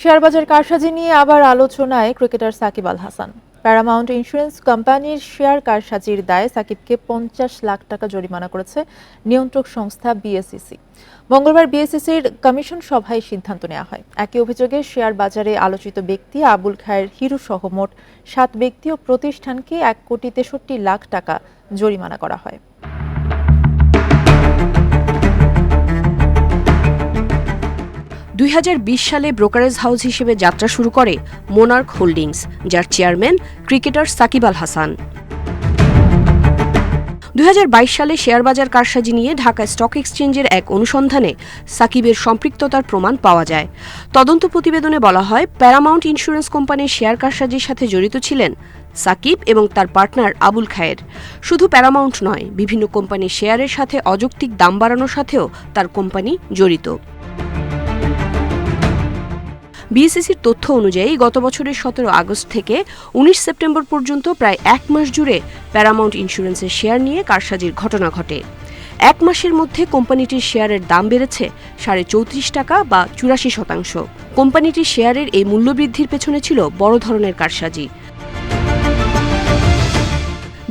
শেয়ারবাজার কারসাজি নিয়ে আবার আলোচনায় cricketer Shakib Al Hasan Paramount Insurance কোম্পানির শেয়ার কারসাজির দায়ে সাকিবকে পঞ্চাশ লাখ টাকা জরিমানা করেছে নিয়ন্ত্রক সংস্থা বিএসইসি মঙ্গলবার বিএসইসির কমিশন সভায় সিদ্ধান্ত নেওয়া হয়। একই অভিযোগে শেয়ার বাজারে আলোচিত ব্যক্তি আবুল খায়ের হিরু সহ মোট সাত ব্যক্তি ও প্রতিষ্ঠানকে এক কোটি তেষট্টি লাখ টাকা জরিমানা করা হয়। দুই হাজার বিশ সালে ব্রোকারেজ হাউস হিসেবে যাত্রা শুরু করে মোনার্ক হোল্ডিংস, যার চেয়ারম্যান ক্রিকেটার সাকিব আল হাসান। দুই হাজার বাইশ সালে শেয়ারবাজার কারসাজি নিয়ে ঢাকা স্টক এক্সচেঞ্জের এক অনুসন্ধানে সাকিবের সম্পৃক্ততার প্রমাণ পাওয়া যায়। তদন্ত প্রতিবেদনে বলা হয়, প্যারামাউন্ট ইন্স্যুরেন্স কোম্পানির শেয়ার কারসাজির সাথে জড়িত ছিলেন সাকিব এবং তার পার্টনার আবুল খায়ের। শুধু প্যারামাউন্ট নয়, বিভিন্ন কোম্পানির শেয়ারের সাথে অযৌক্তিক দাম বাড়ানোর সাথেও তার কোম্পানি জড়িত। বিএসসিসির তথ্য অনুযায়ী গত বছরের সতেরো আগস্ট থেকে উনিশ সেপ্টেম্বর পর্যন্ত প্রায় এক মাস জুড়ে প্যারামাউন্ট ইন্স্যুরেন্সের শেয়ার নিয়ে কারসাজির ঘটনা ঘটে। এক মাসের মধ্যে কোম্পানিটির শেয়ারের দাম বেড়েছে সাড়ে চৌত্রিশ টাকা বা চুরাশি শতাংশ। কোম্পানিটির শেয়ারের এই মূল্যবৃদ্ধির পেছনে ছিল বড় ধরনের কারসাজি।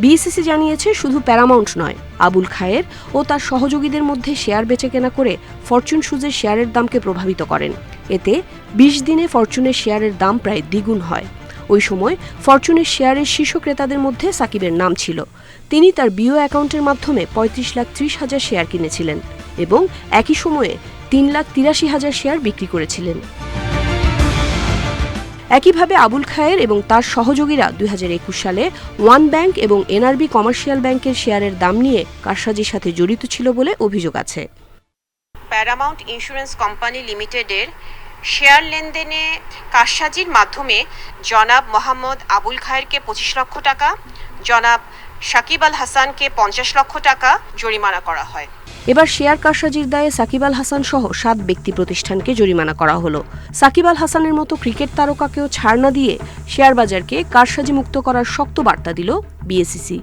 বিএসসিসি জানিয়েছে শুধু প্যারামাউন্ট নয়, আবুল খায়ের ও তার সহযোগীদের মধ্যে শেয়ার বেচে কেনা করে ফরচুন সুজের শেয়ারের দামকে প্রভাবিত করেন। এতে বিশ দিনে ফরচুনের শেয়ারের দাম প্রায় দ্বিগুণ হয়। ওই সময় ফরচুনের শেয়ারের শীর্ষ ক্রেতাদের মধ্যে সাকিবের নাম ছিল। তিনি তার বিও অ্যাকাউন্টের মাধ্যমে পঁয়ত্রিশ লাখ ত্রিশ হাজার শেয়ার কিনেছিলেন এবং একই সময়ে তিন লাখ তিরাশি হাজার শেয়ার বিক্রি করেছিলেন। একইভাবে আবুল খায়ের এবং তার সহযোগীরা দুই হাজার একুশ সালে ওয়ান ব্যাংক এবং এনআরবি কমার্শিয়াল ব্যাংকের শেয়ারের দাম নিয়ে কারসাজির সাথে জড়িত ছিল বলে অভিযোগ আছে। প্যারামাউন্ট ইন্স্যুরেন্স কোম্পানি লিমিটেডের শেয়ার লেনদেনে কারসাজির মাধ্যমে জনাব মোহাম্মদ আবুল খায়েরকে পঁচিশ লক্ষ টাকা, জনাব সাকিব আল হাসানকে পঞ্চাশ লক্ষ টাকা জরিমানা করা হয়। এবার শেয়ার কারসাজির দায়ে সাকিব আল হাসান সহ সাত ব্যক্তি প্রতিষ্ঠানকে জরিমানা করা হলো। সাকিব আল হাসানের মতো ক্রিকেট তারকাকেও ছাড় না দিয়ে শেয়ার বাজারকে কারসাজি মুক্ত করার শক্ত বার্তা দিল বিএসিসি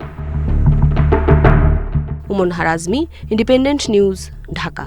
উমন হারাজমি ইন্ডিপেন্ডেন্ট নিউজ ঢাকা।